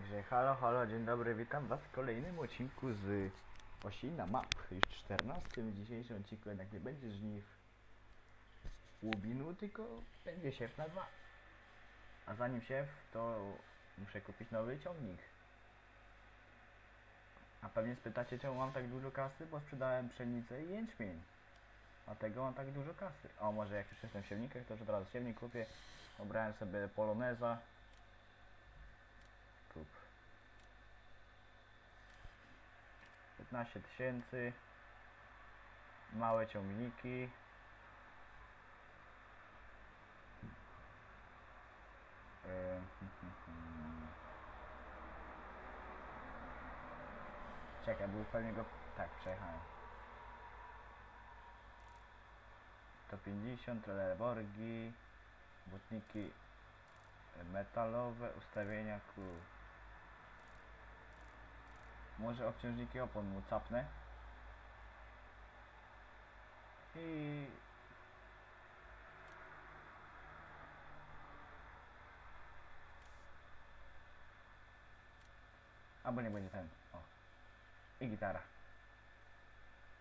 Także halo, halo, dzień dobry, witam was w kolejnym odcinku z Osina Map. Już 14 w dzisiejszym odcinku jednak nie będzie żniw łubinu, tylko będzie siew na dwa. A zanim siew, to muszę kupić nowy ciągnik. A pewnie spytacie, czemu mam tak dużo kasy, bo sprzedałem pszenicę i jęczmień. Dlatego mam tak dużo kasy. O, może jak już jestem w siewnikach, to już od razu siewnik kupię. Obrałem sobie Poloneza. Kup. 15 tysięcy. Małe ciągniki. E, Czekaj, był pewnie go... Tak, przejechałem. To 50, leborgi, butniki metalowe, ustawienia kół. Może obciążniki opon mu capnę. I... Albo nie będzie ten. O. I gitara.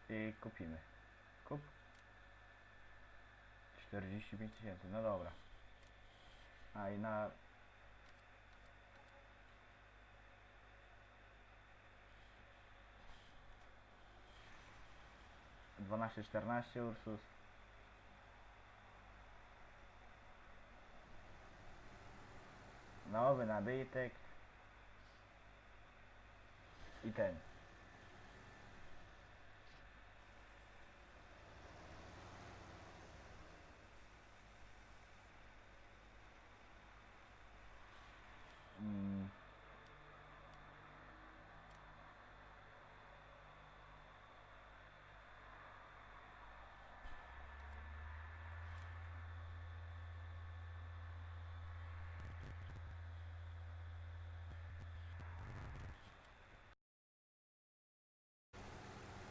I kupimy. Kup. 45 tysięcy, no dobra. A i na... Dwanaście, czternaście Ursus. Nowy nabytek. I ten.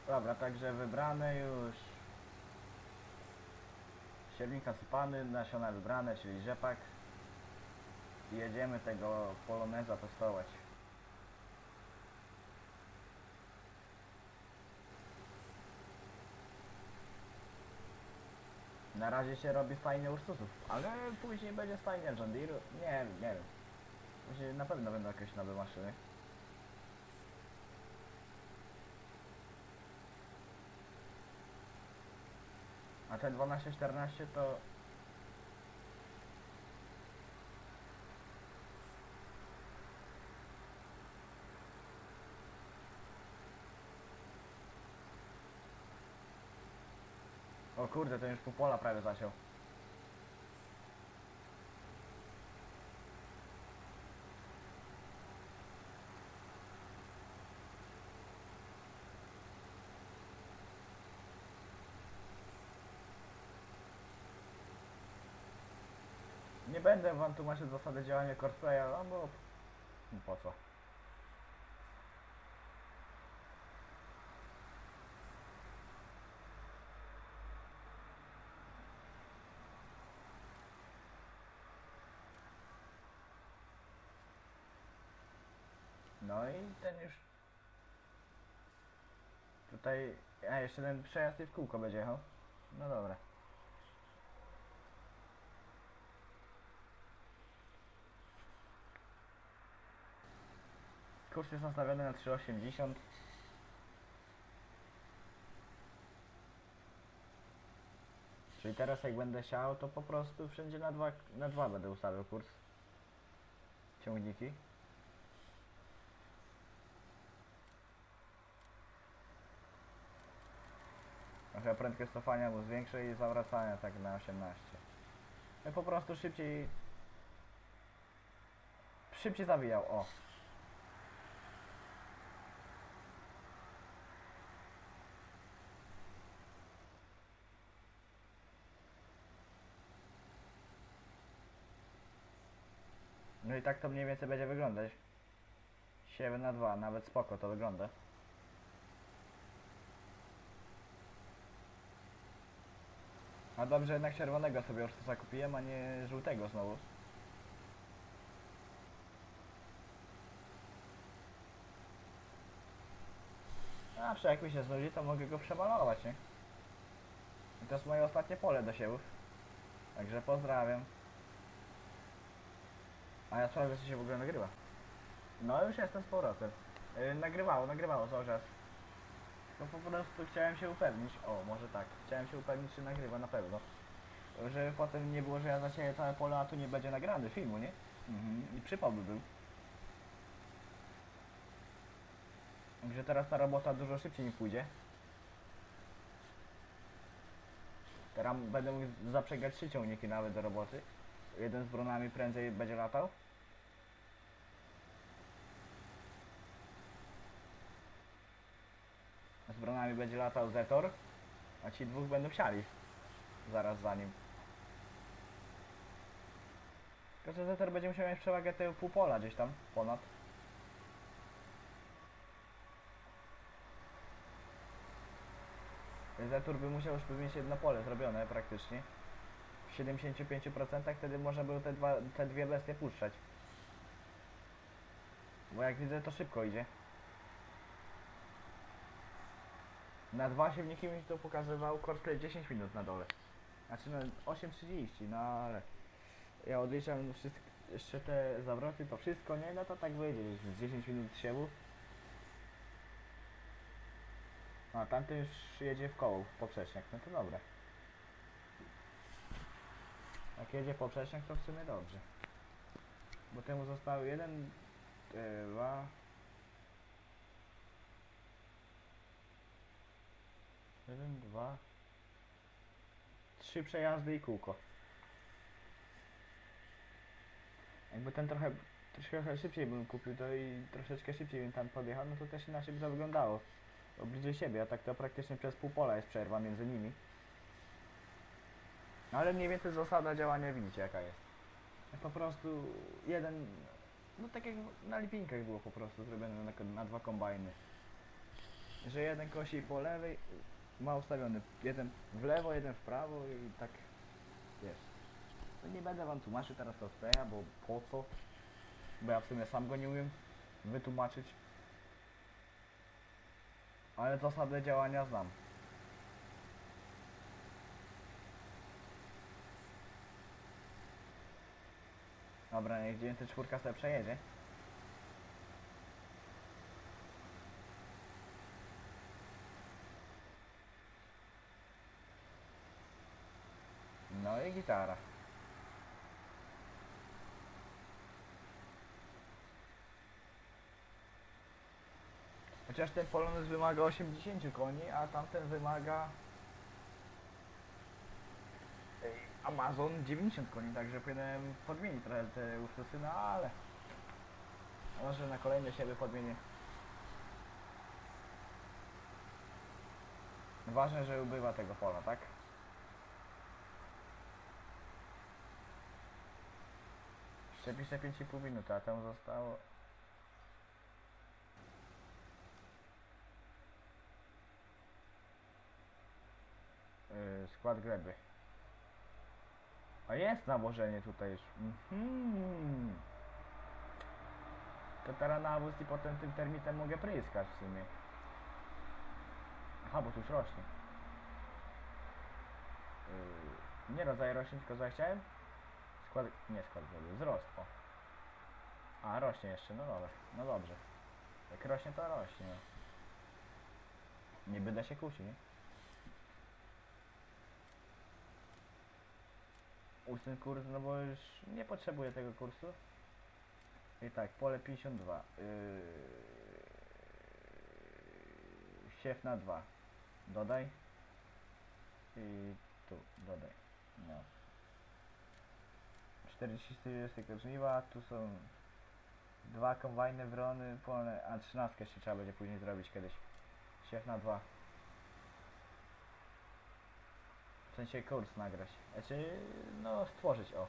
Dobra, także wybrane już. Siewnik nasypany, nasiona wybrane, czyli rzepak. I jedziemy tego poloneza testować. Na razie się robi stajnie Ursusów, ale później będzie stajnia John Deere. Nie nie wiem. Na pewno będą jakieś nowe maszyny. Te 12-14 to O kurde, to już pół pola prawie zasiał. Nie będę wam tłumaczyć zasady działania Courseplaya, no bo... no Po co? No i ten już... Tutaj... A, jeszcze ten przejazd i w kółko będzie jechał. No dobra. Kurs jest nastawiony na 3,80. Czyli teraz jak będę siał, to po prostu wszędzie na dwa, na dwa będę ustawiał kurs. Ciągniki. Trochę prędkość cofania mu zwiększę i zawracania tak na 18. Ja po prostu szybciej... Szybciej zawijał, o. i tak to mniej więcej będzie wyglądać. 7 na 2, nawet spoko to wygląda. A dobrze jednak czerwonego sobie już zakupiłem, a nie żółtego znowu. A jak mi się znudzi, to mogę go przemalować, nie? I to jest moje ostatnie pole do siewów. Także pozdrawiam. A ja sprawdzę, czy się w ogóle nagrywa. No już jestem z powrotem. Yy, nagrywało, nagrywało czas. No po prostu chciałem się upewnić, o może tak, chciałem się upewnić, czy nagrywa na pewno. Żeby potem nie było, że ja zasieję całe pole, a tu nie będzie nagrany filmu, nie? Mhm. I przypał by był. Także teraz ta robota dużo szybciej mi pójdzie. Teraz będę mógł zaprzegać trzy ciągniki nawet do roboty. Jeden z bronami prędzej będzie latał. Z bronami będzie latał Zetor, a ci dwóch będą siali zaraz za nim. Tylko, że Zetor będzie musiał mieć przewagę tego pół pola gdzieś tam ponad. Zetor by musiał już mieć jedno pole zrobione praktycznie. W 75% wtedy można było te, dwa, te dwie bestie puszczać. Bo jak widzę to szybko idzie. Na dwa siewniki mi to pokazywał Corsplay 10 minut na dole. Znaczy no 8.30, no ale ja odliczam wszystko, jeszcze te zawroty, to wszystko, nie? No to tak wyjdzie, z 10 minut siewu. A tamten już jedzie w koło, w poprzeczniak, no to dobra. Jak jedzie poprzeczniak, to w sumie dobrze. Bo temu zostały jeden, e, dwa, jeden, dwa, trzy przejazdy i kółko. Jakby ten trochę, troszkę szybciej bym kupił to i troszeczkę szybciej bym tam podjechał, no to też inaczej by to wyglądało. Bliżej siebie, a tak to praktycznie przez pół pola jest przerwa między nimi. No ale mniej więcej zasada działania widzicie jaka jest. Po prostu jeden, no tak jak na lipinkach było po prostu zrobione na, na dwa kombajny. Że jeden kosi po lewej, ma ustawiony jeden w lewo, jeden w prawo i tak jest. No nie będę wam tłumaczył teraz to spraya, bo po co? Bo ja w sumie sam go nie umiem wytłumaczyć. Ale zasady działania znam. Dobra, niech 904 sobie przejedzie. No i gitara. Chociaż ten Polonez wymaga 80 koni, a tamten wymaga Amazon 90 koni, także powinienem podmienić trochę te ustusy, no ale może na kolejne siebie podmienię. Ważne, że ubywa tego pola, tak? Jeszcze piszę 5,5 minuty, a tam zostało yy, skład gleby. A jest nawożenie tutaj już. Mhm. To teraz nawóz i potem tym termitem mogę pryskać w sumie. Aha, bo tu już rośnie. Yy, nie rodzaj rośnie, tylko zachciałem. Skład, nie skład gleby, wzrost, o. A, rośnie jeszcze, no dobra, no dobrze. Jak rośnie, to rośnie. no. Nie będę się kłócił, nie? Ósmy kurs, no bo już nie potrzebuję tego kursu. I tak, pole 52. Yy... Siew na 2. Dodaj. I tu, dodaj. No. 44 tylko żniwa, tu są dwa kombajny wrony, polne, a 13 jeszcze trzeba będzie później zrobić kiedyś. Siew na 2. W sensie kurs nagrać. Znaczy, no stworzyć, o.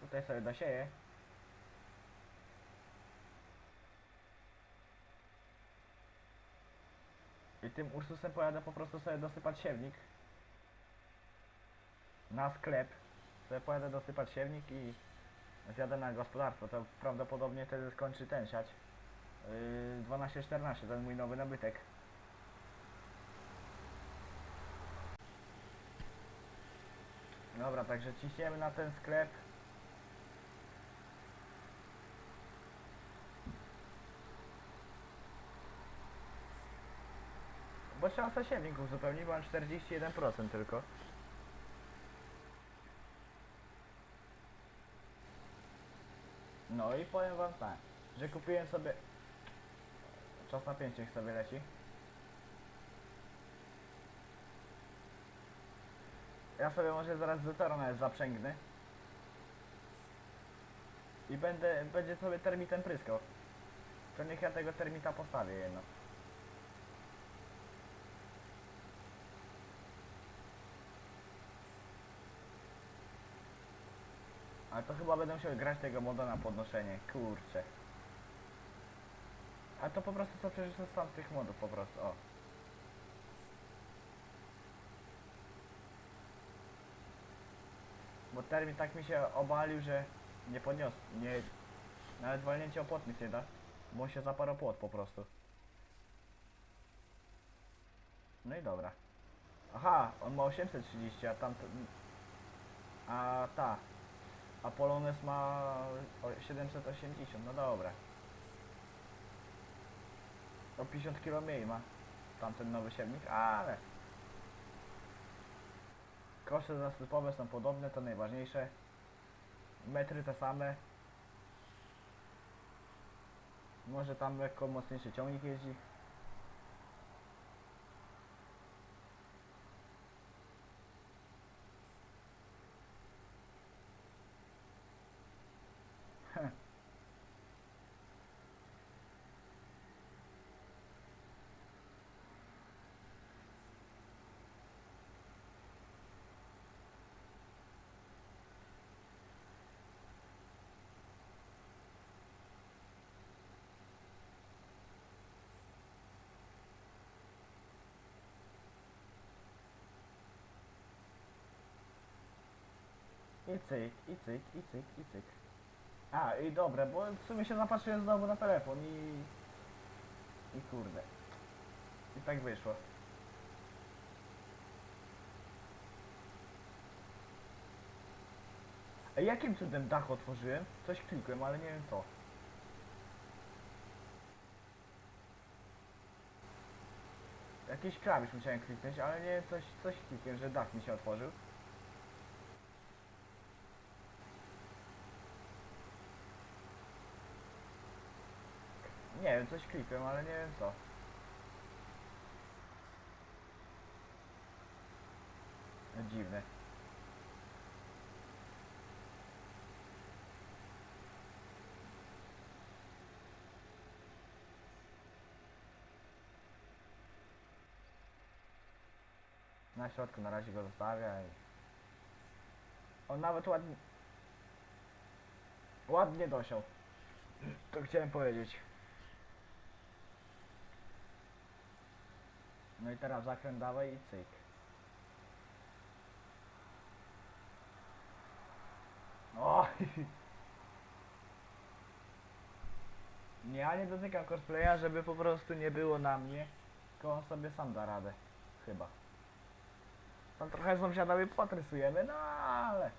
Tutaj sobie dosieję. I tym Ursusem pojadę po prostu sobie dosypać siewnik. Na sklep. Sobie pojadę dosypać siewnik i zjadę na gospodarstwo. To prawdopodobnie wtedy skończy ten siać. Yy, 12-14, ten mój nowy nabytek. Dobra, także ciśniemy na ten sklep. Bo trzeba sobie siewnik uzupełnić, bo mam 41% tylko. No i powiem wam tak, że kupiłem sobie... Czas na 5 niech sobie leci. Ja sobie może zaraz nawet zaprzęgnę. I będę, będzie sobie termitem pryskał. To niech ja tego termita postawię jedno. Ale to chyba będę musiał grać tego moda na podnoszenie, kurczę. A to po prostu co przecież z tamtych modów po prostu, o. Bo termin tak mi się obalił, że nie podniosł, nie... Nawet walnięcie opłot nic nie da, bo on się zaparł płot po prostu. No i dobra. Aha, on ma 830, a tamto... A ta... A Polones ma o 780, no dobra. O 50 km mniej ma tamten nowy siewnik, ale... Koszty zasypowe są podobne, to najważniejsze. Metry te same. Może tam lekko mocniejszy ciągnik jeździ. I cyk, i cyk, i cyk, i cyk. A, i dobre, bo w sumie się zapatrzyłem znowu na telefon i... I kurde. I tak wyszło. A jakim cudem dach otworzyłem? Coś klikłem, ale nie wiem co. Jakiś klawisz musiałem kliknąć, ale nie wiem, coś, coś klikłem, że dach mi się otworzył. Nie wiem, coś klikłem, ale nie wiem co. No, Dziwne. Na środku na razie go zostawia i... On nawet ładnie... Ładnie dosiął. To chciałem powiedzieć. No i teraz zakręt dawaj i cyk. O! Nie, ja nie dotykam cosplaya, żeby po prostu nie było na mnie, tylko on sobie sam da radę. Chyba. Tam trochę sąsiadowi potrysujemy, no ale...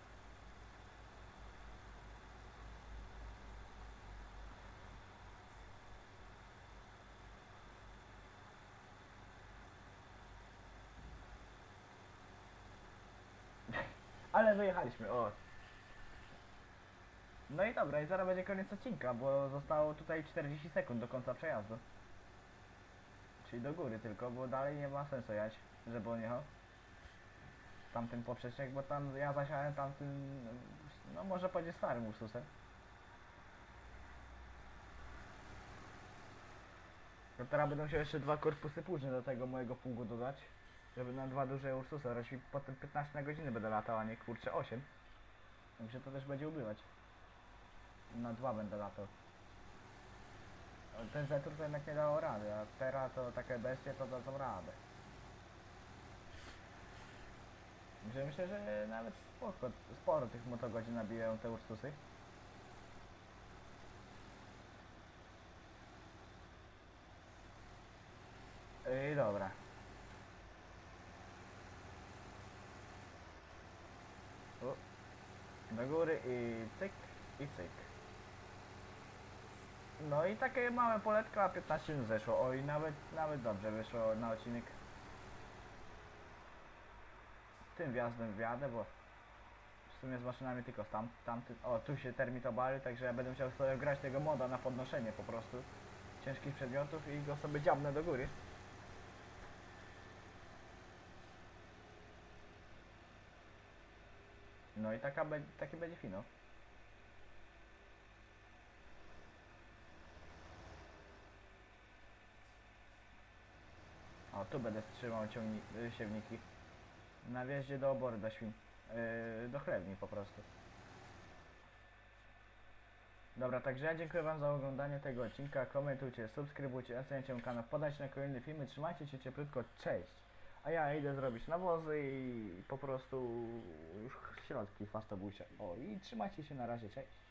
Ale wyjechaliśmy, o. No i dobra, i zaraz będzie koniec odcinka, bo zostało tutaj 40 sekund do końca przejazdu. Czyli do góry tylko, bo dalej nie ma sensu jechać, żeby on jechał. Tamten poprzecznik, bo tam ja zasiałem tamtym, no może powiedzieć starym Ursusem. To teraz będą się jeszcze dwa korpusy później do tego mojego pługu dodać. Żeby na dwa duże Ursusy, raczej potem 15 na godzinę będę latał, a nie kurczę 8. Także to też będzie ubywać. Na dwa będę latał. ten Zetur to jednak nie dało rady, a teraz to takie bestie to dadzą radę. Że myślę, że nawet spoko, sporo tych motogodzin nabijają te Ursusy. I dobra. O, do góry i cyk, i cyk. No i takie małe poletka, a 15 minut zeszło. O i nawet, nawet dobrze wyszło na odcinek. Tym wjazdem wjadę, bo w sumie z maszynami tylko tam, tamtym. O, tu się termit obalił, także ja będę musiał sobie grać tego moda na podnoszenie po prostu ciężkich przedmiotów i go sobie dziabnę do góry. No i taka, be- taki będzie finał. O, tu będę trzymał ciągni- y, siewniki. Na wjeździe do obory, do świn. Yy, do chlewni po prostu. Dobra, także ja dziękuję wam za oglądanie tego odcinka. Komentujcie, subskrybujcie, oceniajcie kanał, podajcie na kolejne filmy, trzymajcie się cieplutko, cześć! A ja idę zrobić nawozy i po prostu już środki fastobusie. O i trzymajcie się na razie, cześć!